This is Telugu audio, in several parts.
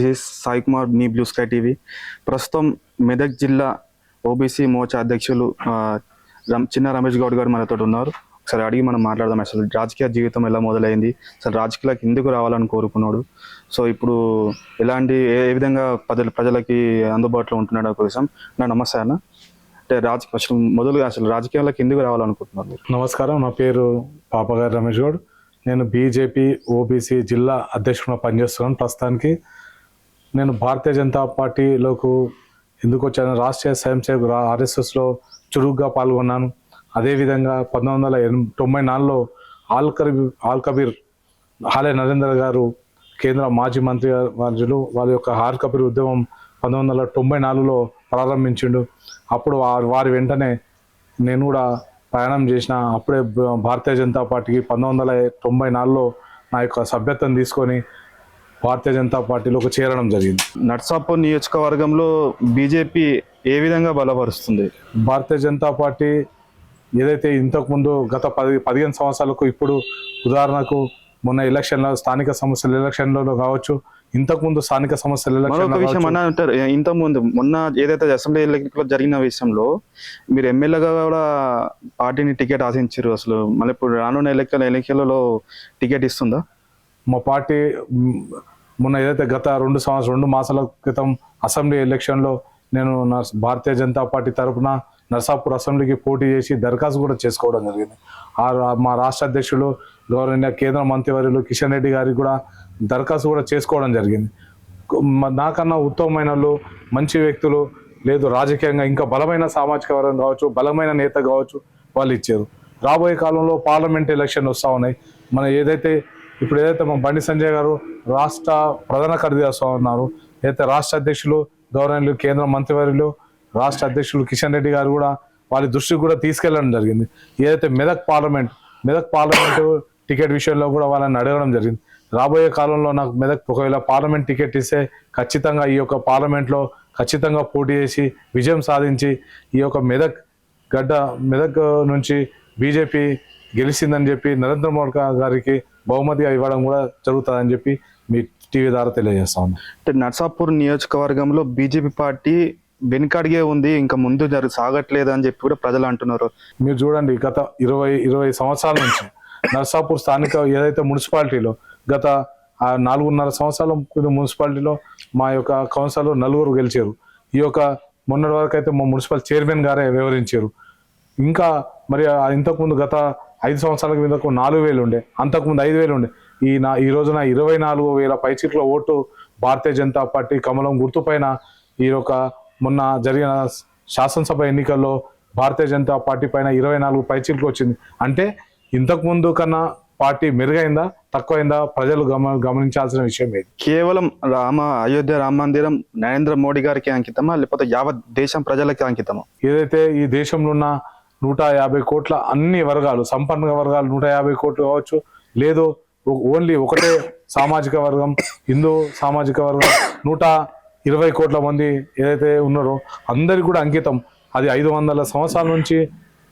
దిస్ సాయి కుమార్ నీ బ్లూ స్కై టీవీ. ప్రస్తుతం మెదక్ జిల్లా ఓబీసీ మోర్చా అధ్యక్షులు చిన్న రమేష్ గౌడ్ గారు మనతో ఉన్నారు. ఒకసారి అడిగి మనం మాట్లాడదాం. అసలు రాజకీయ జీవితం ఎలా మొదలైంది? అసలు రాజకీయాలకు ఎందుకు రావాలని కోరుకున్నాడు? సో ఇప్పుడు ఎలాంటి ఏ విధంగా ప్రజలు ప్రజలకి అందుబాటులో ఉంటున్నాడు కోసం నా నమస్తే అన్న. అంటే రాజ అసలు మొదలుగా అసలు రాజకీయాలకు ఎందుకు రావాలనుకుంటున్నారు మీరు? నమస్కారం. నా పేరు పాపగారు రమేష్ గౌడ్. నేను బీజేపీ ఓబీసీ జిల్లా అధ్యక్షుడిగా పనిచేస్తున్నాను ప్రస్తుతానికి. నేను భారతీయ జనతా పార్టీలోకి ఎందుకు వచ్చాను రాష్ట్రీయ స్వయం సేవకు ఆర్ఎస్ఎస్లో చురుగ్గా పాల్గొన్నాను. అదేవిధంగా పంతొమ్మిది వందల ఎన్ తొంభై నాలుగులో ఆల్ కబీర్ ఆల్ కబీర్ హాలే నరేంద్ర గారు కేంద్ర మాజీ మంత్రి వర్యులు వాళ్ళ యొక్క హాల్ కబీర్ ఉద్యమం పంతొమ్మిది వందల తొంభై నాలుగులో ప్రారంభించిండు. అప్పుడు వారి వారి వెంటనే నేను కూడా ప్రయాణం చేసిన అప్పుడే భారతీయ జనతా పార్టీకి పంతొమ్మిది వందల తొంభై నాలుగులో నా యొక్క సభ్యత్వం తీసుకొని భారతీయ జనతా పార్టీలోకి చేరడం జరిగింది. నర్సాపూర్ నియోజకవర్గంలో బీజేపీ ఏ విధంగా బలపరుస్తుంది? భారతీయ జనతా పార్టీ ఏదైతే ఇంతకుముందు గత పది పదిహేను సంవత్సరాలకు ఇప్పుడు ఉదాహరణకు మొన్న ఎలక్షన్లో స్థానిక సమస్యల ఎలక్షన్లలో కావచ్చు ఇంతకుముందు స్థానిక సమస్యల విషయం. అన్న అంటారు ఇంత ముందు మొన్న ఏదైతే అసెంబ్లీ ఎన్నికల్లో జరిగిన విషయంలో మీరు ఎమ్మెల్యేగా కూడా పార్టీని టికెట్ ఆశించారు అసలు. మళ్ళీ ఇప్పుడు రానున్న ఎన్నికల ఎన్నికలలో టికెట్ ఇస్తుందా? మా పార్టీ మొన్న ఏదైతే గత రెండు సంవత్సరం రెండు మాసాల క్రితం అసెంబ్లీ ఎలక్షన్లో నేను నా భారతీయ జనతా పార్టీ తరఫున నర్సాపూర్ అసెంబ్లీకి పోటీ చేసి దరఖాస్తు కూడా చేసుకోవడం జరిగింది. ఆ రా- మా రాష్ట్ర అధ్యక్షులు గౌరవనీయ కేంద్ర మంత్రివర్యులు కిషన్ రెడ్డి గారికి కూడా దరఖాస్తు కూడా చేసుకోవడం జరిగింది. నాకన్నా ఉత్తమమైన వాళ్ళు మంచి వ్యక్తులు లేదు రాజకీయంగా ఇంకా బలమైన సామాజిక వర్గం కావచ్చు బలమైన నేత కావచ్చు వాళ్ళు ఇచ్చారు. రాబోయే కాలంలో పార్లమెంట్ ఎలక్షన్ వస్తూ ఉన్నాయి. మన ఏదైతే ఇప్పుడు ఏదైతే మా బండి సంజయ్ గారు రాష్ట్ర ప్రధాన కార్యదర్శి ఉన్నారు ఏదైతే రాష్ట్ర అధ్యక్షులు గవర్నర్లు కేంద్ర మంత్రివర్యులు రాష్ట్ర అధ్యక్షులు కిషన్ రెడ్డి గారు కూడా వాళ్ళ దృష్టికి కూడా తీసుకెళ్ళడం జరిగింది. ఏదైతే Medak parliament Medak parliament ticket విషయంలో కూడా వాళ్ళని అడగడం జరిగింది. రాబోయే కాలంలో నాకు మెదక్ ఒకవేళ పార్లమెంట్ టికెట్ ఇస్తే ఖచ్చితంగా ఈ యొక్క పార్లమెంట్లో ఖచ్చితంగా పోటీ చేసి విజయం సాధించి ఈ యొక్క మెదక్ గడ్డ మెదక్ నుంచి బీజేపీ గెలిచిందని చెప్పి నరేంద్ర మోడీ గారికి బహుమతిగా ఇవ్వడం కూడా జరుగుతుందని చెప్పి మీ టీవీ ద్వారా తెలియజేస్తా ఉన్నాను అంటే నర్సాపూర్ నియోజకవర్గంలో బీజేపీ పార్టీ వెనుకడిగే ఉంది ఇంకా ముందు జరు సాగట్లేదు అని చెప్పి కూడా ప్రజలు అంటున్నారు. మీరు చూడండి గత ఇరవై ఇరవై సంవత్సరాల నుంచి నర్సాపూర్ స్థానిక ఏదైతే మున్సిపాలిటీలో గత ఆ నాలుగున్నర సంవత్సరాల క్రితం మున్సిపాలిటీలో మా యొక్క కౌన్సిలర్ నలుగురు గెలిచారు. ఈ యొక్క మొన్నటి వరకు అయితే మా మున్సిపల్ చైర్మన్ గారే వివరించారు ఇంకా మరి ఇంతకుముందు గత ఐదు సంవత్సరాల కిందకు నాలుగు వేలు ఉండే. అంతకుముందు ఐదు వేలు ఉండే. ఈ నా ఈ రోజున ఇరవై నాలుగు వేల పైచీట్ల ఓటు భారతీయ జనతా పార్టీ కమలం గుర్తుపైన ఈ యొక్క మొన్న జరిగిన శాసనసభ ఎన్నికల్లో భారతీయ జనతా పార్టీ పైన ఇరవై నాలుగు పైచీలకు వచ్చింది. అంటే ఇంతకు ముందు కన్నా పార్టీ మెరుగైందా తక్కువైందా? ప్రజలు గమ గమనించాల్సిన విషయం ఇది కేవలం రామ అయోధ్య రామ మందిరం నరేంద్ర మోడీ గారికి అంకితమా? లేకపోతే యావత్ దేశం ప్రజలకి అంకితమా? ఏదైతే ఈ దేశంలో ఉన్న నూట యాభై కోట్ల అన్ని వర్గాలు సంపన్న వర్గాలు నూట యాభై కోట్లు కావచ్చు. లేదు ఓన్లీ ఒకటే సామాజిక వర్గం హిందూ సామాజిక వర్గం నూట ఇరవై కోట్ల మంది ఏదైతే ఉన్నారో అందరికి కూడా అంకితం. అది ఐదు వందల సంవత్సరాల నుంచి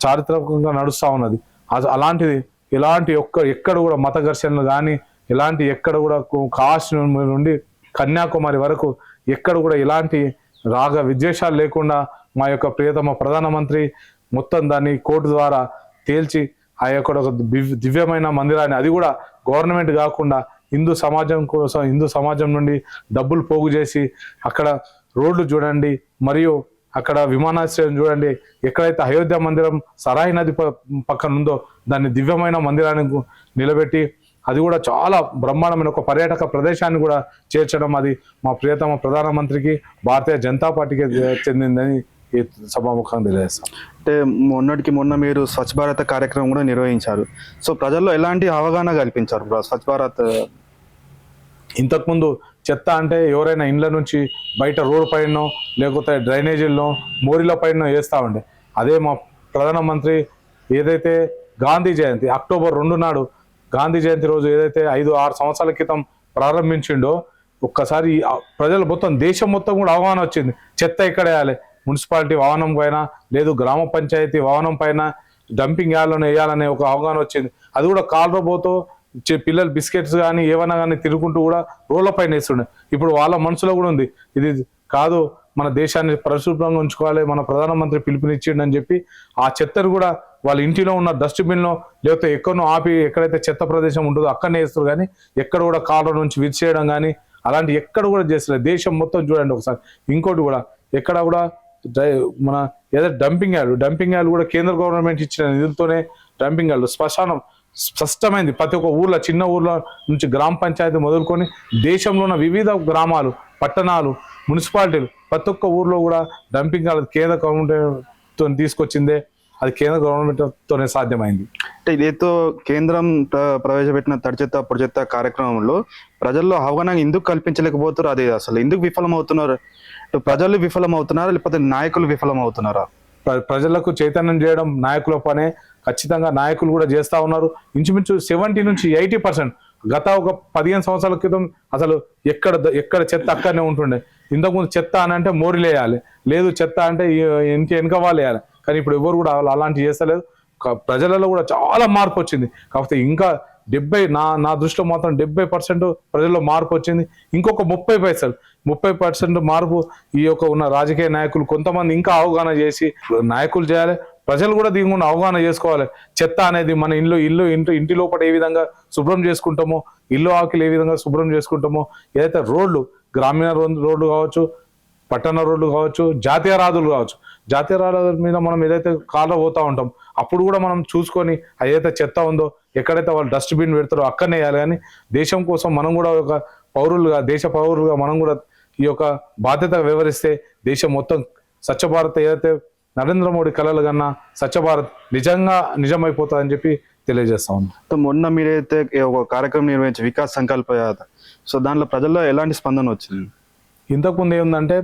చారిత్రకంగా నడుస్తూ ఉన్నది. అది అలాంటిది ఎలాంటి ఒక్క ఎక్కడ కూడా మత ఘర్షణలు కానీ ఎలాంటి ఎక్కడ కూడా కాశ్మీర్ నుండి కన్యాకుమారి వరకు ఎక్కడ కూడా ఎలాంటి రాగ విద్వేషాలు లేకుండా మా యొక్క ప్రియతమ ప్రధానమంత్రి మొత్తం దాన్ని కోర్టు ద్వారా తేల్చి ఆ యొక్క ఒక దివ్యమైన మందిరాన్ని అది కూడా గవర్నమెంట్ కాకుండా హిందూ సమాజం కోసం హిందూ సమాజం నుండి డబ్బులు పోగు చేసి అక్కడ రోడ్లు చూడండి మరియు అక్కడ విమానాశ్రయం చూడండి ఎక్కడైతే అయోధ్య మందిరం సరాయి నది పక్కన ఉందో దాన్ని దివ్యమైన మందిరాన్ని నిలబెట్టి అది కూడా చాలా బ్రహ్మాండమైన ఒక పర్యాటక ప్రదేశాన్ని కూడా చేర్చడం అది మా ప్రియతమ ప్రధానమంత్రికి భారతీయ జనతా పార్టీకి చెందిందని ఈ సభాముఖంగా తెలియజేస్తాం. అంటే మొన్నటికి మొన్న మీరు స్వచ్ఛ భారత్ కార్యక్రమం కూడా నిర్వహించారు. సో ప్రజల్లో ఎలాంటి అవగాహన కల్పించారు స్వచ్ఛ భారత్? ఇంతకుముందు చెత్త అంటే ఎవరైనా ఇండ్ల నుంచి బయట రోడ్ పైన లేకపోతే డ్రైనేజీల్లో మోరీల పైన వేస్తూ ఉండే. అదే మా ప్రధానమంత్రి ఏదైతే గాంధీ జయంతి అక్టోబర్ రెండు నాడు గాంధీ జయంతి రోజు ఏదైతే ఐదు ఆరు సంవత్సరాల క్రితం ప్రారంభించిండో ఒక్కసారి ప్రజలు మొత్తం దేశం మొత్తం కూడా అవగాహన వచ్చింది. చెత్త ఎక్కడ వేయాలి? మున్సిపాలిటీ వాహనం పైన లేదు గ్రామ పంచాయతీ వాహనం పైన డంపింగ్ యార్డ్లను వేయాలనే ఒక అవగాహన వచ్చింది. అది కూడా కాలువబోతో పిల్లలు బిస్కెట్స్ కానీ ఏవైనా కానీ తిరుగుకుంటూ కూడా రోడ్ల పైన వేస్తుండే. ఇప్పుడు వాళ్ళ మనసులో కూడా ఉంది. ఇది కాదు మన దేశాన్ని పరిశుభ్రంగా ఉంచుకోవాలి మన ప్రధానమంత్రి పిలుపునిచ్చిండని చెప్పి ఆ చెత్తను కూడా వాళ్ళ ఇంటిలో ఉన్న డస్ట్బిన్లో లేకపోతే ఎక్కడో ఆపి ఎక్కడైతే చెత్త ప్రదేశం ఉంటుందో అక్కడనే వేస్తారు కానీ ఎక్కడ కూడా కాళ్ళ నుంచి విరిచేయడం కానీ అలాంటి ఎక్కడ కూడా చేస్తున్నారు దేశం మొత్తం చూడండి ఒకసారి. ఇంకోటి కూడా ఎక్కడ కూడా మన ఏదో డంపింగ్ యార్డ్ డంపింగ్ యార్డ్ కూడా కేంద్ర గవర్నమెంట్ ఇచ్చిన నిధులతోనే డంపింగ్ యార్డ్ శ్మశానం స్పష్టమైంది. ప్రతి ఒక్క ఊర్లో చిన్న ఊర్లో నుంచి గ్రామ పంచాయతీ మొదలుకొని దేశంలో ఉన్న వివిధ గ్రామాలు పట్టణాలు మున్సిపాలిటీలు ప్రతి ఒక్క ఊర్లో కూడా డంపింగ్ యార్డ్ కేంద్ర గవర్నమెంట్ తీసుకొచ్చిందే. అది కేంద్ర గవర్నమెంట్తోనే సాధ్యమైంది. అంటే ఇదేతో కేంద్రం ప్ర- ప్రవేశపెట్టిన తడి చెత్త పొడి చెత్త కార్యక్రమంలో ప్రజల్లో అవగాహన ఎందుకు కల్పించలేకపోతున్నారు? అది అసలు ఎందుకు విఫలమవుతున్నారు? ప్రజలు విఫలమవుతున్నారా? లేకపోతే నాయకులు విఫలమవుతున్నారా? ప్ర- ప్రజలకు చైతన్యం చేయడం నాయకుల పనే. ఖచ్చితంగా నాయకులు కూడా చేస్తా ఉన్నారు. ఇంచుమించు సెవెంటీ నుంచి ఎయిటీ పర్సెంట్ గత ఒక పదిహేను సంవత్సరాల క్రితం అసలు ఎక్కడ ఎక్కడ చెత్త అక్కడనే ఉంటుండే. ఇంతకుముందు చెత్త అని అంటే మోరిలేయాలి. లేదు చెత్త అంటే వెనక వెనక వాళ్ళు వేయాలి కానీ ఇప్పుడు ఎవరు కూడా అలాంటి చేస్తలేదు. ప్రజలలో కూడా చాలా మార్పు వచ్చింది. కాకపోతే ఇంకా డెబ్బై నా నా దృష్టిలో మాత్రం డెబ్బై పర్సెంట్ ప్రజల్లో మార్పు వచ్చింది. ఇంకొక ముప్పై పైసలు. ముప్పై పర్సెంట్ మార్పు ఈ యొక్క ఉన్న రాజకీయ నాయకులు కొంతమంది ఇంకా అవగాహన చేసి నాయకులు చేయాలి. ప్రజలు కూడా దీని గురించి అవగాహన చేసుకోవాలి. చెత్త అనేది మన ఇల్లు ఇల్లు ఇంటి ఇంటి లోపల ఏ విధంగా శుభ్రం చేసుకుంటామో ఇల్లు ఆకులు ఏ విధంగా శుభ్రం చేసుకుంటామో ఏదైతే రోడ్లు గ్రామీణ రో- రోడ్లు కావచ్చు పట్టణ రోడ్లు కావచ్చు జాతీయ రాదులు కావచ్చు జాతీయ రహదారుల మీద మనం ఏదైతే కార్లో పోతా ఉంటాం అప్పుడు కూడా మనం చూసుకొని ఏదైతే చెత్త ఉందో ఎక్కడైతే వాళ్ళు డస్ట్బిన్ పెడతారో అక్కడనే వేయాలి. కానీ దేశం కోసం మనం కూడా ఒక పౌరులుగా దేశ పౌరులుగా మనం కూడా ఈ యొక్క బాధ్యత వివరిస్తే దేశం మొత్తం స్వచ్ఛ భారత్ ఏదైతే నరేంద్ర మోడీ కలలు కన్నా స్వచ్ఛ భారత్ నిజంగా నిజమైపోతుందని చెప్పి తెలియజేస్తా ఉన్నాం. మొన్న మీరైతే ఒక కార్యక్రమం నిర్వహించి వికాస్ సంకల్ప యాత్ర. సో దాంట్లో ప్రజల్లో ఎలాంటి స్పందన వచ్చింది? ఇంతకుముందు ఏముందంటే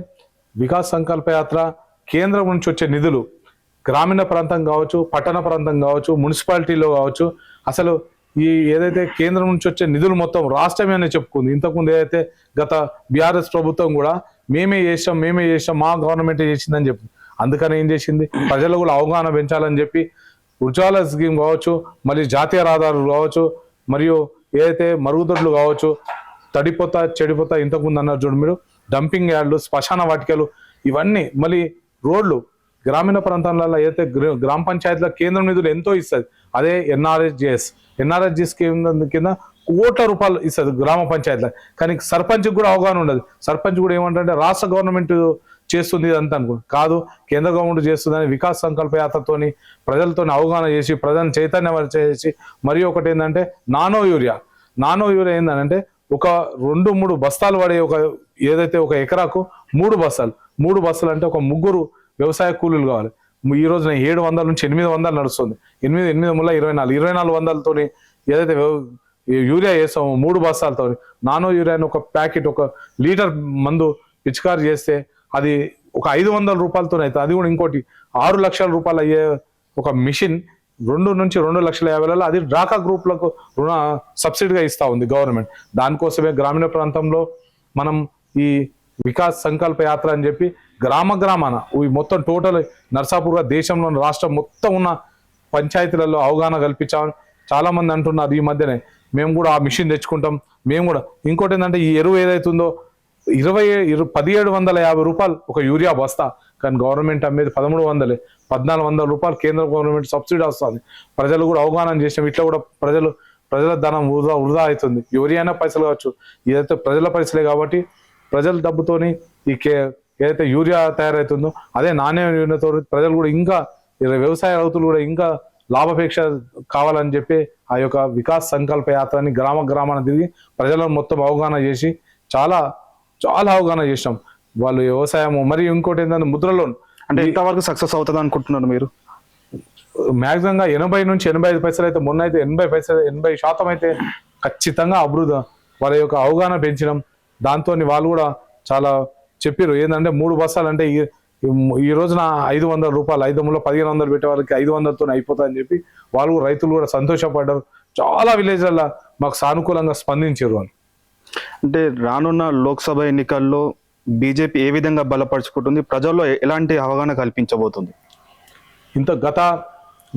వికాస్ సంకల్ప యాత్ర కేంద్రం నుంచి వచ్చే నిధులు గ్రామీణ ప్రాంతం కావచ్చు పట్టణ ప్రాంతం కావచ్చు మున్సిపాలిటీలో కావచ్చు అసలు ఈ ఏదైతే కేంద్రం నుంచి వచ్చే నిధులు మొత్తం రాష్ట్రమే అని చెప్పుకుంది. ఇంతకుముందు ఏదైతే గత బీఆర్ఎస్ ప్రభుత్వం కూడా మేమే చేసాం మేమే చేసాం మా గవర్నమెంట్ చేసిందని చెప్పి. అందుకని ఏం చేసింది? ప్రజలు కూడా అవగాహన పెంచాలని చెప్పి ఉజ్వాల స్కీమ్ కావచ్చు మళ్ళీ జాతీయ రహదారులు కావచ్చు మరియు ఏదైతే మరుగుదొడ్లు కావచ్చు తడిపోత చెడిపోతా ఇంతకుముందు అన్నారు చూడు మీరు డంపింగ్ యార్డ్లు శ్మశాన వాటికలు ఇవన్నీ మళ్ళీ రోడ్లు గ్రామీణ ప్రాంతాలలో ఏదైతే గ్రామ పంచాయతీల కేంద్రం నిధులు ఎంతో ఇస్తుంది అదే ఎన్ఆర్ఎస్జిఎస్ ఎన్ఆర్ఎస్జిఎస్ కేంద్రం కింద కోట్ల రూపాయలు ఇస్తుంది గ్రామ పంచాయతీల. కానీ సర్పంచ్ కూడా అవగాహన ఉండదు. సర్పంచ్ కూడా ఏమంటే రాష్ట్ర గవర్నమెంట్ చేస్తుంది ఇదంతా అనుకో కాదు కేంద్ర గవర్నమెంట్ చేస్తుందని వికాస్ సంకల్ప యాత్రతోని ప్రజలతోని అవగాహన చేసి ప్రజలను చైతన్యం చేసి మరి ఒకటి ఏంటంటే నానో యూరియా. నానో యూరియా ఏంటంటే ఒక రెండు మూడు బస్తాలు పడే ఒక ఏదైతే ఒక ఎకరాకు మూడు బస్తాలు. మూడు బస్తాలు అంటే ఒక ముగ్గురు వ్యవసాయ కూలీలు కావాలి. ఈ రోజున ఏడు వందల నుంచి ఎనిమిది వందలు నడుస్తుంది. ఎనిమిది ఎనిమిది ముళ్ళ ఇరవై నాలుగు. ఇరవై నాలుగు వందలతో ఏదైతే యూరియా వేస్తామో మూడు బస్తాలతో నానో యూరియాని ఒక ప్యాకెట్ ఒక లీటర్ మందు పిచికారి చేస్తే అది ఒక ఐదు వందల రూపాయలతో అయితే అది కూడా ఇంకోటి ఆరు లక్షల రూపాయలు అయ్యే ఒక మిషన్ రెండు నుంచి రెండు లక్షల యాభై వేల అది డ్రాకా గ్రూప్లకు రుణ సబ్సిడీగా ఇస్తా ఉంది గవర్నమెంట్. దానికోసమే గ్రామీణ ప్రాంతంలో మనం ఈ వికాస్ సంకల్ప యాత్ర అని చెప్పి గ్రామ గ్రామాన ఈ మొత్తం టోటల్ నర్సాపూర్ దేశంలోని రాష్ట్రం మొత్తం ఉన్న పంచాయతీలలో అవగాహన కల్పించామని చాలామంది అంటున్నారు ఈ మధ్యనే మేము కూడా ఆ మిషన్ తెచ్చుకుంటాం. మేము కూడా ఇంకోటి ఏంటంటే ఈ ఎరువు ఏదైతుందో ఇరవై ఇరు పదిహేడు వందల యాభై రూపాయలు ఒక యూరియా బస్తా. కానీ గవర్నమెంట్ అమ్మేది పదమూడు వందలే. పద్నాలుగు వందల రూపాయలు కేంద్ర గవర్నమెంట్ సబ్సిడీ వస్తుంది. ప్రజలు కూడా అవగాహన చేసినాం. ఇట్లా కూడా ప్రజలు ప్రజల ధనం వృధా వృధా అవుతుంది. ఎవరైనా పైసలు కావచ్చు. ఏదైతే ప్రజల పైసలే కాబట్టి ప్రజల డబ్బుతోని ఈ కే ఏదైతే యూరియా తయారవుతుందో అదే నాణ్య యూరియాతో ప్రజలు కూడా ఇంకా వ్యవసాయ రైతులు కూడా ఇంకా లాభాపేక్ష కావాలని చెప్పి ఆ యొక్క వికాస్ సంకల్ప యాత్రని గ్రామ గ్రామాన తిరిగి ప్రజలను మొత్తం అవగాహన చేసి చాలా చాలా అవగాహన చేసినాం. వాళ్ళు వ్యవసాయము మరియు ఇంకోటి ఏంటంటే ముద్ర లోన్ అంటే ఎంతవరకు సక్సెస్ అవుతుంది అనుకుంటున్నారు మీరు? మ్యాక్సిమం గా ఎనభై నుంచి ఎనభై ఐదు పైసలు అయితే మొన్న అయితే ఎనభై పైసలు ఎనభై శాతం అయితే ఖచ్చితంగా అభివృద్ధి వాళ్ళ యొక్క అవగాహన పెంచడం దాంతో వాళ్ళు కూడా చాలా చెప్పారు ఏంటంటే మూడు బస్సాలు అంటే ఈ ఈ రోజున ఐదు వందల రూపాయలు ఐదు వందలు పదిహేను వందలు పెట్టే వాళ్ళకి ఐదు వందలతో అయిపోతుందని చెప్పి వాళ్ళు కూడా రైతులు కూడా సంతోషపడ్డారు. చాలా విలేజ్లలో మాకు సానుకూలంగా స్పందించారు వాళ్ళు. అంటే రానున్న లోక్సభ ఎన్నికల్లో బీజేపీ ఏ విధంగా బలపరుచుకుంటుంది? ప్రజల్లో ఎలాంటి అవగాహన కల్పించబోతుంది? ఇంత గత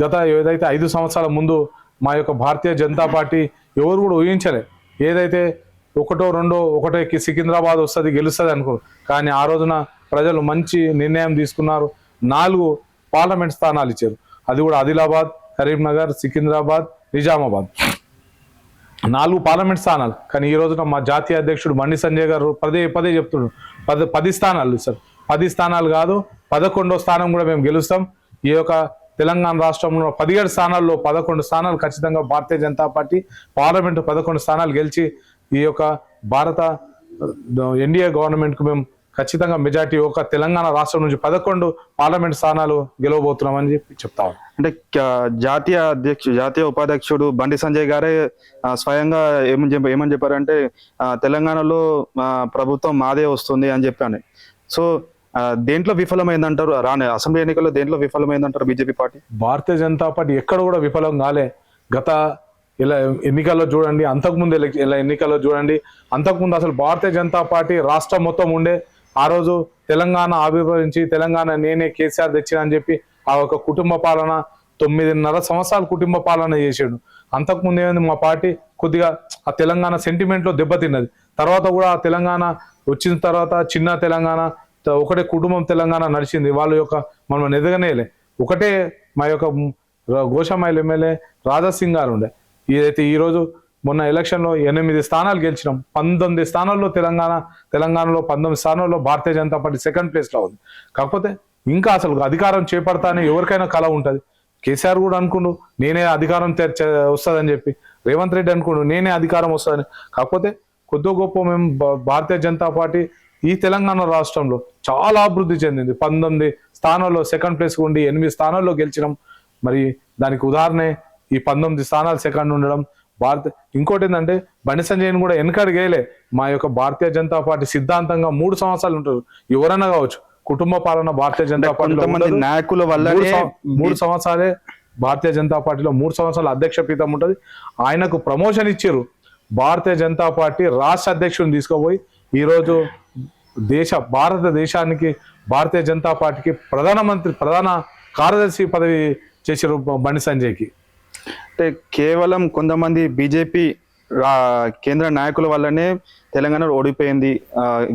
గత ఏదైతే ఐదు సంవత్సరాల ముందు మా యొక్క భారతీయ జనతా పార్టీ ఎవరు కూడా ఊహించలే. ఏదైతే ఒకటో రెండో ఒకటే సికింద్రాబాద్ వస్తుంది గెలుస్తుంది అనుకో. కానీ ఆ రోజున ప్రజలు మంచి నిర్ణయం తీసుకున్నారు. నాలుగు పార్లమెంట్ స్థానాలు ఇచ్చారు. అది కూడా ఆదిలాబాద్ కరీంనగర్ సికింద్రాబాద్ నిజామాబాద్. నాలుగు పార్లమెంట్ స్థానాలు. కానీ ఈ రోజున మా జాతీయ అధ్యక్షుడు బండి సంజయ్ గారు పదే పదే చెప్తున్నాడు పది పది స్థానాలు సార్ పది స్థానాలు కాదు పదకొండో స్థానం కూడా మేము గెలుస్తాం. ఈ యొక్క తెలంగాణ రాష్ట్రంలో పదిహేడు స్థానాల్లో పదకొండు స్థానాలు ఖచ్చితంగా భారతీయ జనతా పార్టీ పార్లమెంటు పదకొండు స్థానాలు గెలిచి ఈ యొక్క భారత ఎన్డీఏ గవర్నమెంట్కు మేము ఖచ్చితంగా మెజార్టీ ఒక తెలంగాణ రాష్ట్రం నుంచి పదకొండు పార్లమెంట్ స్థానాలు గెలవబోతున్నామని చెప్పి చెప్తా. అంటే జాతీయ అధ్యక్షుడు జాతీయ ఉపాధ్యక్షుడు బండి సంజయ్ గారే స్వయంగా ఏమని చెప్ప ఏమని చెప్పారంటే తెలంగాణలో ప్రభుత్వం మాదే వస్తుంది అని చెప్పాను. సో దేంట్లో విఫలమైందంటారు? రాని అసెంబ్లీ ఎన్నికల్లో దేంట్లో విఫలమైందంటారు BJP party? Bharatiya Janata party ఎక్కడ కూడా విఫలం కాలే. గత ఇలా ఎన్నికల్లో చూడండి అంతకుముందు ఎలక్- ఇలా ఎన్నికల్లో చూడండి అంతకుముందు అసలు భారతీయ జనతా పార్టీ రాష్ట్రం మొత్తం ఉండే ఆ రోజు తెలంగాణ ఆవిర్భవించి తెలంగాణ నేనే కేసీఆర్ తెచ్చిన అని చెప్పి ఆ ఒక కుటుంబ పాలన తొమ్మిదిన్నర సంవత్సరాలు కుటుంబ పాలన చేసాడు. అంతకుముందు ఏమైంది మా పార్టీ కొద్దిగా ఆ తెలంగాణ సెంటిమెంట్లో దెబ్బతిన్నది. తర్వాత కూడా ఆ తెలంగాణ వచ్చిన తర్వాత చిన్న తెలంగాణ ఒకటే కుటుంబం తెలంగాణ నడిచింది. వాళ్ళ యొక్క మనం ఎదగనేలే. ఒకటే మా యొక్క ర- ఎమ్మెల్యే రాజాసింగ్ గారు ఉండే. ఏదైతే ఈరోజు మొన్న ఎలక్షన్లో ఎనిమిది స్థానాలు గెలిచినాం. పంతొమ్మిది స్థానాల్లో తెలంగాణ తెలంగాణలో పంతొమ్మిది స్థానాల్లో భారతీయ జనతా పార్టీ సెకండ్ ప్లేస్లో ఉంది. కాకపోతే ఇంకా అసలు అధికారం చేపడతానే ఎవరికైనా కళ ఉంటుంది. కేసీఆర్ కూడా అనుకుండు నేనే అధికారం వస్తుందని చెప్పి. రేవంత్ రెడ్డి అనుకుండు నేనే అధికారం వస్తుందని. కాకపోతే కొద్ది గొప్ప మేము భా- భారతీయ జనతా పార్టీ ఈ తెలంగాణ రాష్ట్రంలో చాలా అభివృద్ధి చెందింది. పంతొమ్మిది స్థానాల్లో సెకండ్ ప్లేస్ ఉండి ఎనిమిది స్థానాల్లో గెలిచినాం. మరి దానికి ఉదాహరణే ఈ పంతొమ్మిది స్థానాలు సెకండ్ ఉండడం భారత ఇంకోటి ఏంటంటే బండి సంజయ్ని కూడా వెనకడిగేలే మా యొక్క భారతీయ జనతా పార్టీ సిద్ధాంతంగా మూడు సంవత్సరాలు ఉంటారు. ఎవరైనా కావచ్చు కుటుంబ పాలన భారతీయ జనతా ఉండదు. నాయకుల సం- మూడు సంవత్సరాలే భారతీయ జనతా పార్టీలో మూడు సంవత్సరాల అధ్యక్ష పీఠం ఉంటది. ఆయనకు ప్రమోషన్ ఇచ్చారు భారతీయ జనతా పార్టీ రాష్ట్ర అధ్యక్షుడిని తీసుకుపోయి ఈరోజు దేశ భారతదేశానికి భారతీయ జనతా పార్టీకి ప్రధానమంత్రి ప్రధాన కార్యదర్శి పదవి చేసారు బండి సంజయ్కి. అంటే కేవలం కొంతమంది బీజేపీ కేంద్ర నాయకుల వల్లనే తెలంగాణ ఓడిపోయింది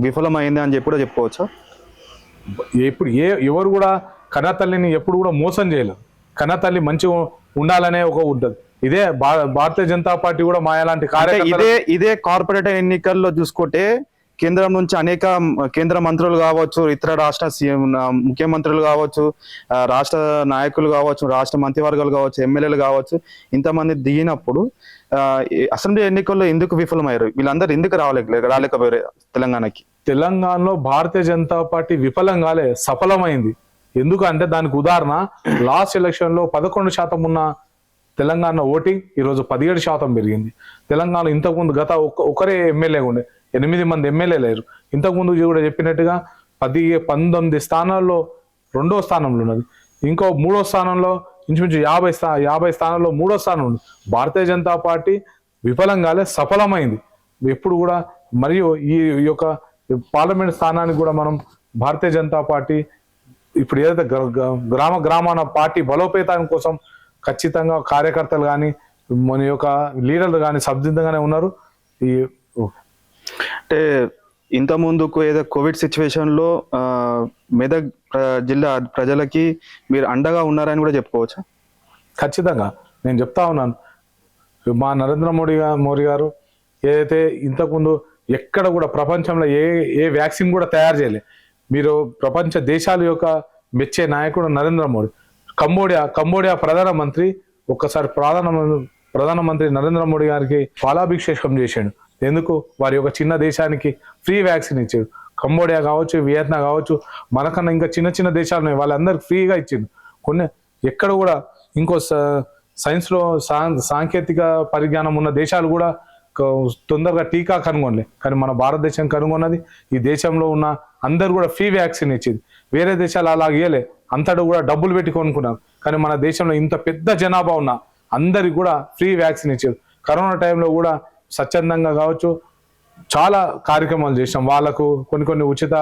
విఫలమైంది అని చెప్పి కూడా చెప్పుకోవచ్చా? ఎప్పుడు ఏ ఎవరు కూడా కన్నతల్లిని ఎప్పుడు కూడా మోసం చేయలేదు కన్నతల్లి మంచిగా ఉండాలనే ఒక ఉంటుంది. ఇదే భారతీయ జనతా పార్టీ కూడా మా ఇదే ఇదే కార్పొరేట్ ఎన్నికల్లో చూసుకుంటే కేంద్రం నుంచి అనేక కేంద్ర మంత్రులు కావచ్చు ఇతర రాష్ట్ర సీఎం ముఖ్యమంత్రులు కావచ్చు రాష్ట్ర నాయకులు కావచ్చు రాష్ట్ర మంత్రివర్గాలు కావచ్చు ఎమ్మెల్యేలు కావచ్చు ఇంతమంది దిగినప్పుడు అసెంబ్లీ ఎన్నికల్లో ఎందుకు విఫలమయ్యారు? వీళ్ళందరూ ఎందుకు రావలేక రాలేకపోయారు తెలంగాణకి? తెలంగాణలో భారతీయ జనతా పార్టీ విఫలం కాలే సఫలమైంది. ఎందుకంటే దానికి ఉదాహరణ లాస్ట్ ఎలక్షన్లో పదకొండు శాతం ఉన్న తెలంగాణ ఓటింగ్ ఈరోజు పదిహేడు శాతం పెరిగింది. తెలంగాణ ఇంతకుముందు గత ఒక్క- ఒకరే ఎమ్మెల్యే ఉండే ఎనిమిది మంది ఎమ్మెల్యే లేరు. ఇంతకుముందు కూడా చెప్పినట్టుగా పది పంతొమ్మిది స్థానాల్లో రెండో స్థానంలో ఉన్నది. ఇంకో మూడో స్థానంలో ఇంచుమించు యాభై స్థా యాభై స్థానాల్లో మూడో స్థానం ఉంది. భారతీయ జనతా పార్టీ విఫలంగానే సఫలమైంది. ఎప్పుడు కూడా మరియు ఈ యొక్క పార్లమెంట్ స్థానానికి కూడా మనం భారతీయ జనతా పార్టీ ఇప్పుడు ఏదైతే గ్రామ గ్రామాన పార్టీ బలోపేతం కోసం ఖచ్చితంగా కార్యకర్తలు కానీ మన యొక్క లీడర్లు కానీ సబ్జితంగానే ఉన్నారు. ఈ అంటే ఇంత ముందుకు ఏదో కోవిడ్ సిచ్యువేషన్లో మెదక్ జిల్లా ప్రజలకి మీరు అండగా ఉన్నారని కూడా చెప్పుకోవచ్చా? ఖచ్చితంగా. నేను చెప్తా ఉన్నాను. మా నరేంద్ర మోడీ మోడీ గారు ఏదైతే ఇంతకుముందు ఎక్కడ కూడా ప్రపంచంలో ఏ ఏ వ్యాక్సిన్ కూడా తయారు చేయలే. మీరు ప్రపంచ దేశాల యొక్క మెచ్చే నాయకుడు నరేంద్ర మోడీ. కంబోడియా కంబోడియా ప్రధానమంత్రి ఒక్కసారి ప్రధాన ప్రధానమంత్రి నరేంద్ర మోడీ గారికి పాలాభిషేకం చేశాడు. ఎందుకు? వారి యొక్క చిన్న దేశానికి ఫ్రీ వ్యాక్సిన్ ఇచ్చాడు. కంబోడియా కావచ్చు వియత్నా కావచ్చు మనకన్నా ఇంకా చిన్న చిన్న దేశాలు ఉన్నాయి. వాళ్ళందరికి ఫ్రీగా ఇచ్చింది కొన్ని ఎక్కడ కూడా ఇంకో సైన్స్లో సా- సాంకేతిక పరిజ్ఞానం ఉన్న దేశాలు కూడా తొందరగా టీకా కనుగొనలే. కానీ మన భారతదేశం కనుగొన్నది ఈ దేశంలో ఉన్న అందరు కూడా ఫ్రీ వ్యాక్సిన్ ఇచ్చింది. వేరే దేశాలు అలా ఇయ్యలే. అంతటా కూడా డబ్బులు పెట్టి కొనుక్కున్నారు. కానీ మన దేశంలో ఇంత పెద్ద జనాభా ఉన్న అందరికి కూడా ఫ్రీ వ్యాక్సిన్ ఇచ్చారు. కరోనా టైంలో కూడా స్వచ్ఛందంగా కావచ్చు చాలా కార్యక్రమాలు చేసినాం వాళ్ళకు కొన్ని కొన్ని ఉచిత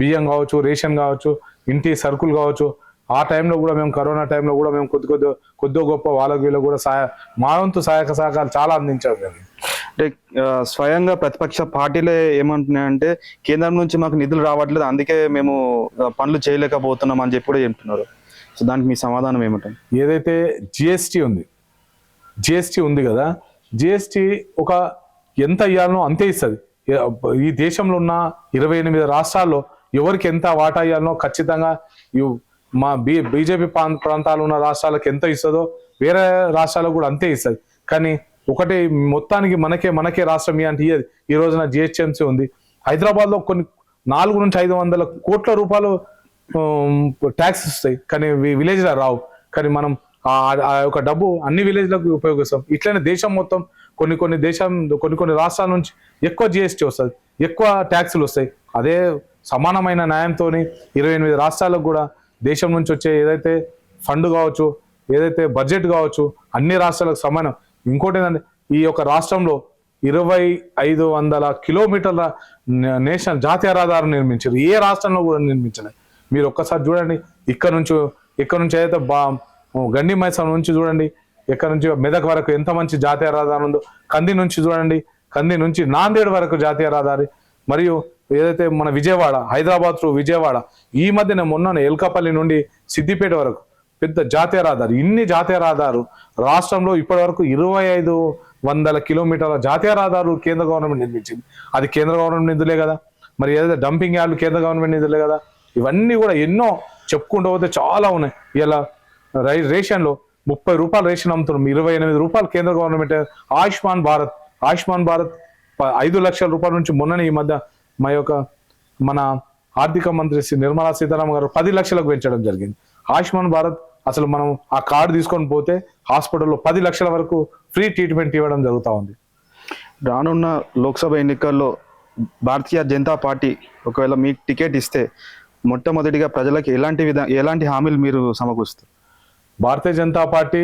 బియ్యం కావచ్చు రేషన్ కావచ్చు ఇంటి సరుకులు కావచ్చు. ఆ టైంలో కూడా మేము కరోనా టైంలో కూడా మేము కొద్ది కొద్ది కొద్ది గొప్ప వాళ్ళకి వీళ్ళకి కూడా సహాయ మా వంతు సహాయక సహకారాలు చాలా అందించారు జరిగింది అంటే స్వయంగా ప్రతిపక్ష పార్టీలే ఏమంటున్నాయంటే కేంద్రం నుంచి మాకు నిధులు రావట్లేదు అందుకే మేము పనులు చేయలేకపోతున్నాం అని చెప్పి కూడా చెప్తున్నారు. సో దానికి మీ సమాధానం ఏమిటండి ఏదైతే జిఎస్టి ఉంది జిఎస్టి ఉంది కదా జిఎస్టీ ఒక ఎంత ఇవ్వాలనో అంతే ఇస్తుంది. ఈ దేశంలో ఉన్న ఇరవై ఎనిమిది రాష్ట్రాల్లో ఎవరికి ఎంత వాటా ఇవ్వాలనో ఖచ్చితంగా మా బీ బీజేపీ ప్రాంతాలు ఉన్న రాష్ట్రాలకు ఎంత ఇస్తుందో వేరే రాష్ట్రాలకు కూడా అంతే ఇస్తుంది. కానీ ఒకటి మొత్తానికి మనకే మనకే రాష్ట్రం ఇవ్వంటే ఇయ్యదు. ఈ రోజున జిహెచ్ఎంసీ ఉంది. హైదరాబాద్లో కొన్ని నాలుగు నుంచి ఐదు వందల కోట్ల రూపాయలు ట్యాక్స్ వస్తాయి. కానీ విలేజ్లో రావు. కానీ మనం ఆ యొక్క డబ్బు అన్ని విలేజ్లకు ఉపయోగిస్తాం. ఇట్లనే దేశం మొత్తం కొన్ని కొన్ని దేశం కొన్ని కొన్ని రాష్ట్రాల నుంచి ఎక్కువ జిఎస్టీ వస్తుంది. ఎక్కువ ట్యాక్సులు వస్తాయి. అదే సమానమైన న్యాయంతో ఇరవై ఎనిమిది రాష్ట్రాలకు కూడా దేశం నుంచి వచ్చే ఏదైతే ఫండ్ కావచ్చు ఏదైతే బడ్జెట్ కావచ్చు అన్ని రాష్ట్రాలకు సమానం. ఇంకోటి ఏంటంటే ఈ యొక్క రాష్ట్రంలో ఇరవై ఐదు వందల కిలోమీటర్ల నే- నేషనల్ జాతీయ రహదారులు నిర్మించారు. ఏ రాష్ట్రంలో కూడా నిర్మించలేదు. మీరు ఒక్కసారి చూడండి ఇక్కడ నుంచి ఇక్కడ నుంచి అయితే బా గండి మైసమ్ నుంచి చూడండి. ఎక్కడి నుంచి? మెదక్ వరకు ఎంత మంచి జాతీయ రహదారి ఉందో. కంది నుంచి చూడండి. కంది నుంచి నాందేడ్ వరకు జాతీయ రహదారి. మరియు ఏదైతే మన విజయవాడ హైదరాబాద్ త్రూ విజయవాడ ఈ మధ్యన మొన్న ఎల్కాపల్లి నుండి సిద్దిపేట వరకు పెద్ద జాతీయ రహదారి. ఇన్ని జాతీయ రహదారు రాష్ట్రంలో ఇప్పటి వరకు ఇరవై ఐదు వందల కిలోమీటర్ల జాతీయ రహదారు కేంద్ర గవర్నమెంట్ నిర్మించింది. అది కేంద్ర గవర్నమెంట్ నిధులే కదా. మరి ఏదైతే డంపింగ్ యార్డ్లు కేంద్ర గవర్నమెంట్ నిధులే కదా. ఇవన్నీ కూడా ఎన్నో చెప్పుకుంటూ పోతే చాలా ఉన్నాయి. ఇలా రై రేషన్లో ముప్పై రూపాయలు రేషన్ అమ్ముతున్నాం ఇరవై ఎనిమిది రూపాయలు కేంద్ర గవర్నమెంట్ ఆయుష్మాన్ భారత్ ఆయుష్మాన్ భారత్ ప- ఐదు లక్షల రూపాయల నుంచి మొన్ననే ఈ మధ్య మా యొక్క మన ఆర్థిక మంత్రి శ్రీ నిర్మలా సీతారామన్ గారు పది లక్షలకు పెంచడం జరిగింది. ఆయుష్మాన్ భారత్ అసలు మనం ఆ కార్డు తీసుకొని పోతే హాస్పిటల్లో పది లక్షల వరకు ఫ్రీ ట్రీట్మెంట్ ఇవ్వడం జరుగుతూ ఉంది. రానున్న లోక్సభ ఎన్నికల్లో భారతీయ జనతా పార్టీ ఒకవేళ మీకు టికెట్ ఇస్తే మొట్టమొదటిగా ప్రజలకు ఎలాంటి విధ ఎలాంటి హామీలు మీరు సమకూరుస్తారు? భారతీయ జనతా పార్టీ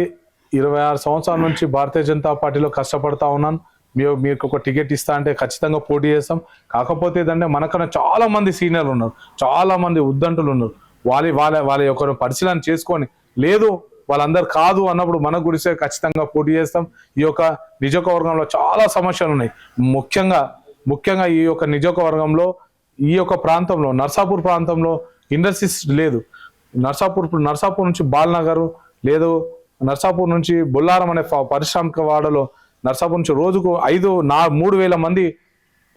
ఇరవై ఆరు సంవత్సరాల నుంచి భారతీయ జనతా పార్టీలో కష్టపడతా ఉన్నాను మీరు మీకు ఒక టికెట్ ఇస్తా అంటే ఖచ్చితంగా పోటీ చేస్తాం. కాకపోతే ఏంటంటే మనకన్నా చాలా మంది సీనియర్లు ఉన్నారు. చాలా మంది ఉద్దంటులు ఉన్నారు. వాళ్ళ వాళ్ళ వాళ్ళ యొక్క పరిశీలన చేసుకొని లేదు వాళ్ళందరు కాదు అన్నప్పుడు మన గుడిసే ఖచ్చితంగా పోటీ చేస్తాం. ఈ యొక్క నియోజకవర్గంలో చాలా సమస్యలు ఉన్నాయి. ముఖ్యంగా ముఖ్యంగా ఈ యొక్క నియోజకవర్గంలో ఈ యొక్క ప్రాంతంలో నర్సాపూర్ ప్రాంతంలో ఇండస్ట్రీస్ లేదు. నర్సాపూర్ ఇప్పుడు నర్సాపూర్ నుంచి బాల్నగర్ లేదు నర్సాపూర్ నుంచి బొల్లారం అనే పారిశ్రామిక వాడలో నర్సాపూర్ నుంచి రోజుకు ఐదు నా మూడు వేల మంది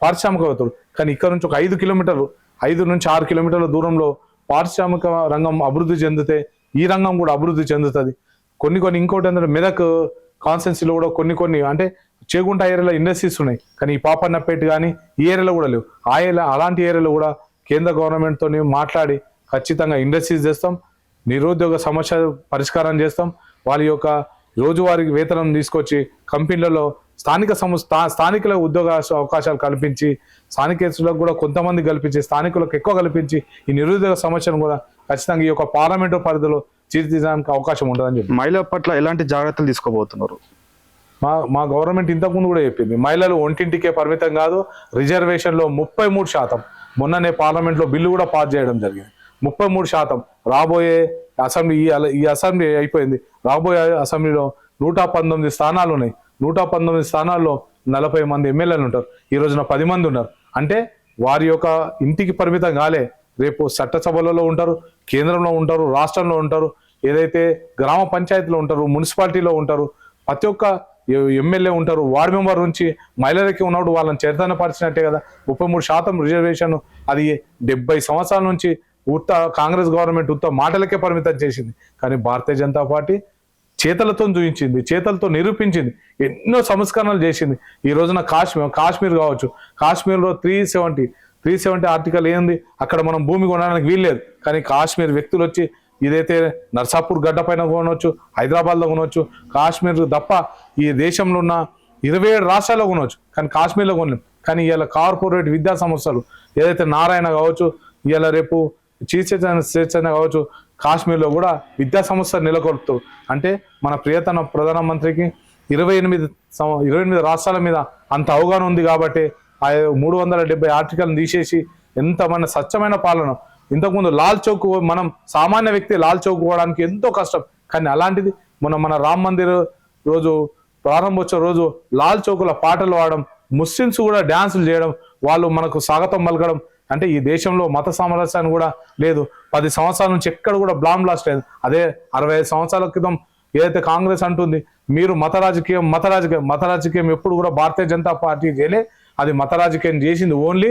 పారిశ్రామికవేత్తలు. కానీ ఇక్కడ నుంచి ఒక ఐదు కిలోమీటర్లు ఐదు నుంచి ఆరు కిలోమీటర్ల దూరంలో పారిశ్రామిక రంగం అభివృద్ధి చెందితే ఈ రంగం కూడా అభివృద్ధి చెందుతుంది. కొన్ని కొన్ని ఇంకోటి ఏంటంటే మెదక్ కాన్స్టెన్సీలో కూడా కొన్ని కొన్ని అంటే చేగుంట ఏరియాలో ఇండస్ట్రీస్ ఉన్నాయి. కానీ ఈ పాపన్నపేట కానీ ఈ ఏరియాలో కూడా లేవు. ఆ ఏరియా అలాంటి ఏరియాలో కూడా కేంద్ర గవర్నమెంట్తో మాట్లాడి ఖచ్చితంగా ఇండస్ట్రీస్ చేస్తాం నిరుద్యోగ సమస్య పరిష్కారం చేస్తాం వాళ్ళ యొక్క రోజువారీ వేతనం తీసుకొచ్చి కంపెనీలలో స్థానిక సంస్థ స్థానికుల ఉద్యోగ అవకాశాలు కల్పించి స్థానికేతరులకు కూడా కొంతమంది కల్పించి స్థానికులకు ఎక్కువ కల్పించి ఈ నిరుద్యోగ సమస్యను కూడా ఖచ్చితంగా ఈ యొక్క పార్లమెంటు పరిధిలో తీర్చిదిద్దడానికి అవకాశం ఉంటుందని చెప్పి. మహిళల పట్ల ఎలాంటి జాగ్రత్తలు తీసుకోబోతున్నారు? మా మా గవర్నమెంట్ ఇంతకుముందు కూడా చెప్పింది మహిళలు ఒంటింటికే పరిమితం కాదు రిజర్వేషన్లో ముప్పై మూడు శాతం. మొన్ననే పార్లమెంట్లో బిల్లు కూడా పాస్ చేయడం జరిగింది. ముప్పై మూడు శాతం రాబోయే అసెంబ్లీ ఈ ఈ అసెంబ్లీ అయిపోయింది. రాబోయే అసెంబ్లీలో నూట పంతొమ్మిది స్థానాలు ఉన్నాయి. నూట పంతొమ్మిది స్థానాల్లో నలభై మంది ఎమ్మెల్యేలు ఉంటారు. ఈ రోజున పది మంది ఉన్నారు. అంటే వారి యొక్క ఇంటికి పరిమితం కాలే. రేపు చట్టసభలలో ఉంటారు కేంద్రంలో ఉంటారు రాష్ట్రంలో ఉంటారు ఏదైతే గ్రామ పంచాయతీలో ఉంటారు మున్సిపాలిటీలో ఉంటారు ప్రతి ఒక్క ఎమ్మెల్యే ఉంటారు. వార్డ్ మెంబర్ నుంచి మహిళలకి ఉన్నప్పుడు వాళ్ళని చైతన్యపరిచినట్టే కదా. ముప్పై మూడు శాతం రిజర్వేషన్ అది డెబ్బై సంవత్సరాల నుంచి ఉత్త కాంగ్రెస్ గవర్నమెంట్ ఉత్త మాటలకే పరిమితం చేసింది. కానీ భారతీయ జనతా పార్టీ చేతలతో చూపించింది చేతలతో నిరూపించింది ఎన్నో సంస్కరణలు చేసింది. ఈ రోజున కాశ్మీర్ కాశ్మీర్ కావచ్చు కాశ్మీర్లో three seventy three seventy article ఏంది? అక్కడ మనం భూమి కొనడానికి వీల్లేదు. కానీ కాశ్మీర్ వ్యక్తులు వచ్చి ఇదైతే నర్సాపూర్ గడ్డ పైన కొనవచ్చు హైదరాబాద్లో కొనవచ్చు కాశ్మీర్ తప్ప ఈ దేశంలో ఉన్న ఇరవై ఏడు రాష్ట్రాల్లో కొనవచ్చు కానీ కాశ్మీర్లో కొనలేం. కానీ ఇవాళ కార్పొరేట్ విద్యా సంస్థలు ఏదైతే నారాయణ కావచ్చు ఇవాళ రేపు చీఫ్ చైతన్య కావచ్చు కాశ్మీర్లో కూడా విద్యా సంస్థ నెలకొల్పుతూ అంటే మన ప్రియతన ప్రధానమంత్రికి ఇరవై ఎనిమిది సం- ఇరవై ఎనిమిది రాష్ట్రాల మీద అంత అవగాహన ఉంది కాబట్టి ఆ మూడు వందల డెబ్బై ఆర్టికల్ని తీసేసి ఎంత మన స్వచ్ఛమైన పాలన. ఇంతకుముందు లాల్ చౌక్ మనం సామాన్య వ్యక్తి లాల్ చౌక్ పోవడానికి ఎంతో కష్టం. కానీ అలాంటిది మన మన రామ్ మందిర్ రోజు ప్రారంభోత్సవ రోజు లాల్ చౌకుల పాటలు పాడడం ముస్లిమ్స్ కూడా డ్యాన్సులు చేయడం వాళ్ళు మనకు స్వాగతం పలకడం అంటే ఈ దేశంలో మత సామరస్యాన్ని కూడా లేదు. పది సంవత్సరాల నుంచి ఎక్కడ కూడా బ్లామ్ బ్లాస్ట్ లేదు. అదే అరవై ఐదు సంవత్సరాల క్రితం ఏదైతే కాంగ్రెస్ అంటుంది మీరు మత రాజకీయం మత రాజకీయం మత రాజకీయం ఎప్పుడు కూడా భారతీయ జనతా పార్టీ చేయలే. అది మత రాజకీయం చేసింది ఓన్లీ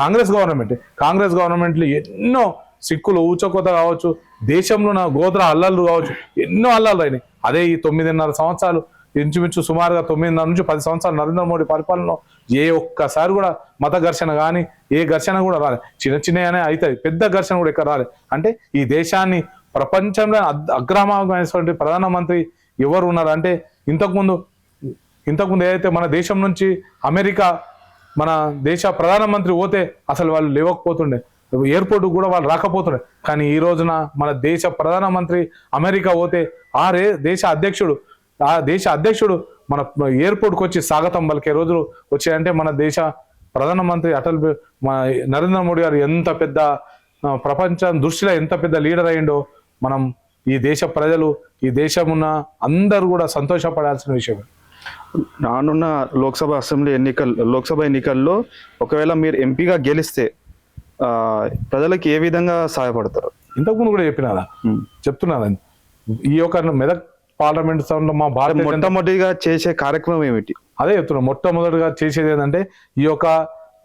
కాంగ్రెస్ గవర్నమెంట్. కాంగ్రెస్ గవర్నమెంట్లు ఎన్నో సిక్కులు ఊచకోత కావచ్చు దేశంలో నా గోత్ర అల్లర్లు కావచ్చు ఎన్నో అల్లర్లు అయినాయి. అదే ఈ తొమ్మిదిన్నర సంవత్సరాలు ఇంచుమించు సుమారుగా తొమ్మిదిన్నర నుంచి పది సంవత్సరాలు నరేంద్ర మోడీ పరిపాలనలో ఏ ఒక్కసారి కూడా మత ఘర్షణ కానీ ఏ ఘర్షణ కూడా రాలేదు చిన్న చిన్నగానే అవుతుంది పెద్ద ఘర్షణ కూడా ఎక్కడ రాలేదు అంటే ఈ దేశాన్ని ప్రపంచంలో అద్- అగ్రమైనటువంటి ప్రధానమంత్రి ఎవరు ఉన్నారు? అంటే ఇంతకుముందు ఇంతకుముందు ఏదైతే మన దేశం నుంచి అమెరికా మన దేశ ప్రధానమంత్రి పోతే అసలు వాళ్ళు లేవకపోతుండే. ఎయిర్పోర్ట్ కూడా వాళ్ళు రాకపోతుండే. కానీ ఈ రోజున మన దేశ ప్రధానమంత్రి అమెరికా పోతే ఆ రే దేశ అధ్యక్షుడు ఆ దేశ అధ్యక్షుడు మన ఎయిర్పోర్ట్కి వచ్చి స్వాగతం పలికే రోజులు వచ్చాయంటే మన దేశ ప్రధానమంత్రి అటల్ నరేంద్ర మోడీ గారు ఎంత పెద్ద ప్రపంచం దృష్టిలో ఎంత పెద్ద లీడర్ అయ్యిండో మనం ఈ దేశ ప్రజలు ఈ దేశం ఉన్న అందరూ కూడా సంతోషపడాల్సిన విషయం రానున్న లోక్సభ అసెంబ్లీ ఎన్నికలు లోక్సభ ఎన్నికల్లో ఒకవేళ మీరు ఎంపీగా గెలిస్తే ప్రజలకు ఏ విధంగా సహాయపడతారు? ఇంతకుముందు కూడా చెప్పినారా. చెప్తున్నాను. ఈ యొక్క మెదక్ పార్లమెంట్ స్థానంలో మా జనతా- మొట్టమొదటిగా చేసే కార్యక్రమం ఏమిటి? అదే చెప్తున్నా మొట్టమొదటిగా చేసేది ఏంటంటే ఈ యొక్క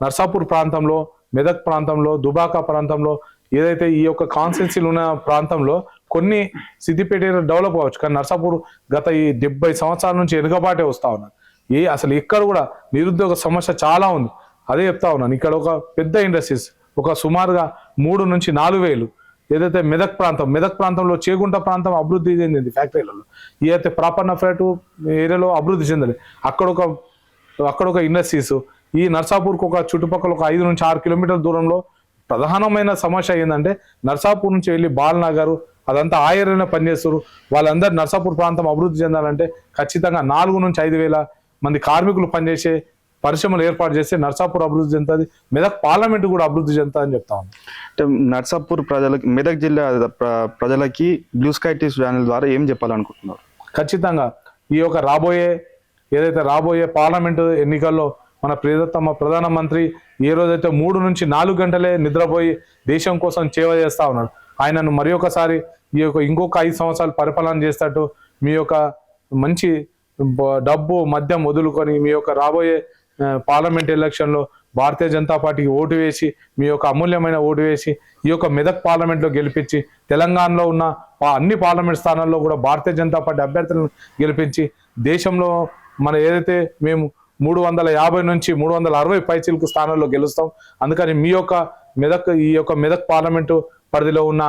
నర్సాపూర్ ప్రాంతంలో మెదక్ ప్రాంతంలో దుబాకా ప్రాంతంలో ఏదైతే ఈ యొక్క కాన్స్టెన్సీలు ఉన్న ప్రాంతంలో కొన్ని సిద్దిపేట డెవలప్ అవ్వచ్చు. కానీ నర్సాపూర్ గత ఈ డెబ్బై సంవత్సరాల నుంచి వెనుకబాటే వస్తా ఉన్నారు ఏ అసలు ఇక్కడ కూడా నిరుద్యోగ సమస్య చాలా ఉంది. అదే చెప్తా ఉన్నాను. ఇక్కడ ఒక పెద్ద ఇండస్ట్రీస్ ఒక సుమారుగా మూడు నుంచి నాలుగు వేలు ఏదైతే మెదక్ ప్రాంతం మెదక్ ప్రాంతంలో చేగుంట ప్రాంతం అభివృద్ధి చెందింది ఫ్యాక్టరీలలో. ఏదైతే ప్రాపర్ ఫ్లాట్ ఏరియాలో అభివృద్ధి చెందాలి. అక్కడ ఒక అక్కడ ఒక ఇండస్ట్రీస్ ఈ నర్సాపూర్కి ఒక చుట్టుపక్కల ఒక ఐదు నుంచి ఆరు కిలోమీటర్ల దూరంలో ప్రధానమైన సమస్య ఏంటంటే నర్సాపూర్ నుంచి వెళ్ళి బాలనగర్ అదంతా ఆ పనిచేస్తారు. వాళ్ళందరూ నర్సాపూర్ ప్రాంతం అభివృద్ధి చెందాలంటే ఖచ్చితంగా నాలుగు నుంచి ఐదు వేల మంది కార్మికులు పనిచేసే పరిశ్రమలు ఏర్పాటు చేస్తే నర్సాపూర్ అభివృద్ధి చెందుతుంది. మెదక్ పార్లమెంట్ కూడా అభివృద్ధి చెందుతుంది అని చెప్తా అంటే నర్సాపూర్ ప్రజలకి మెదక్ జిల్లా ప్ర- ప్రజలకి బ్లూ స్కై టీస్ ఛానల్ ద్వారా ఏం చెప్పాలనుకుంటున్నారు? ఖచ్చితంగా ఈ యొక్క రాబోయే ఏదైతే రాబోయే పార్లమెంటు ఎన్నికల్లో మన ప్రియతమ ప్రధానమంత్రి ఏ రోజైతే మూడు నుంచి నాలుగు గంటలే నిద్రపోయి దేశం కోసం సేవ చేస్తా ఉన్నాడు. ఆయనను మరి ఒకసారి ఈ యొక్క ఇంకొక ఐదు సంవత్సరాలు పరిపాలన చేస్తట్టు మీ యొక్క మంచి డబ్బు మద్యం వదులుకొని మీ యొక్క రాబోయే పార్లమెంట్ ఎలక్షన్లో భారతీయ జనతా పార్టీకి ఓటు వేసి మీ యొక్క అమూల్యమైన ఓటు వేసి ఈ యొక్క మెదక్ పార్లమెంట్లో గెలిపించి తెలంగాణలో ఉన్న అన్ని పార్లమెంట్ స్థానాల్లో కూడా భారతీయ జనతా పార్టీ అభ్యర్థులను గెలిపించి దేశంలో మన ఏదైతే మేము మూడు వందల యాభై నుంచి మూడు వందల అరవై పైచిలకు స్థానాల్లో గెలుస్తాం అందుకని మీ యొక్క మెదక్ ఈ యొక్క మెదక్ పార్లమెంటు పరిధిలో ఉన్న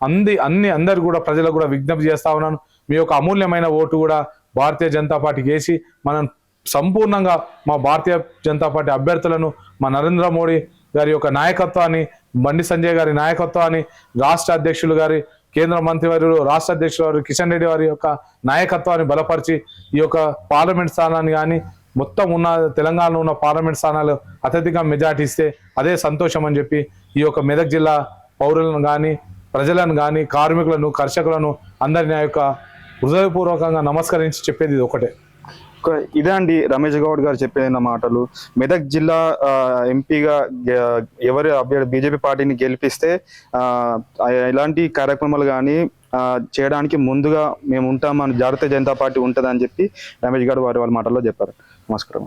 అంది అన్ని అందరు కూడా ప్రజలకు కూడా విజ్ఞప్తి చేస్తా ఉన్నాను. మీ యొక్క అమూల్యమైన ఓటు కూడా భారతీయ జనతా పార్టీకి వేసి మనం సంపూర్ణంగా మా భారతీయ జనతా పార్టీ అభ్యర్థులను మా నరేంద్ర మోడీ గారి యొక్క నాయకత్వాన్ని బండి సంజయ్ గారి నాయకత్వాన్ని రాష్ట్ర అధ్యక్షులు గారి కేంద్ర మంత్రివర్యులు రాష్ట్ర అధ్యక్షులు వారు కిషన్ రెడ్డి వారి యొక్క నాయకత్వాన్ని బలపరిచి ఈ యొక్క పార్లమెంట్ స్థానాన్ని కానీ మొత్తం ఉన్న తెలంగాణలో ఉన్న పార్లమెంట్ స్థానాలు అత్యధిక మెజార్టీ ఇస్తే అదే సంతోషం అని చెప్పి ఈ యొక్క మెదక్ జిల్లా పౌరులను కానీ ప్రజలను కానీ కార్మికులను కర్షకులను అందరిని ఆ యొక్క హృదయపూర్వకంగా నమస్కరించి చెప్పేది ఇది ఒకటే. ఇదే అండి రమేష్ గౌడ్ గారు చెప్పిన మాటలు. మెదక్ జిల్లా ఎంపీగా ఎవరి ఎవరు అభ్యర్థి బీజేపీ పార్టీని గెలిపిస్తే ఇలాంటి కార్యక్రమాలు కానీ చేయడానికి ముందుగా మేము ఉంటామని జాతీయ జనతా పార్టీ ఉంటుందని చెప్పి రమేష్ గౌడ్ వారి వాళ్ళ మాటల్లో చెప్పారు. నమస్కారం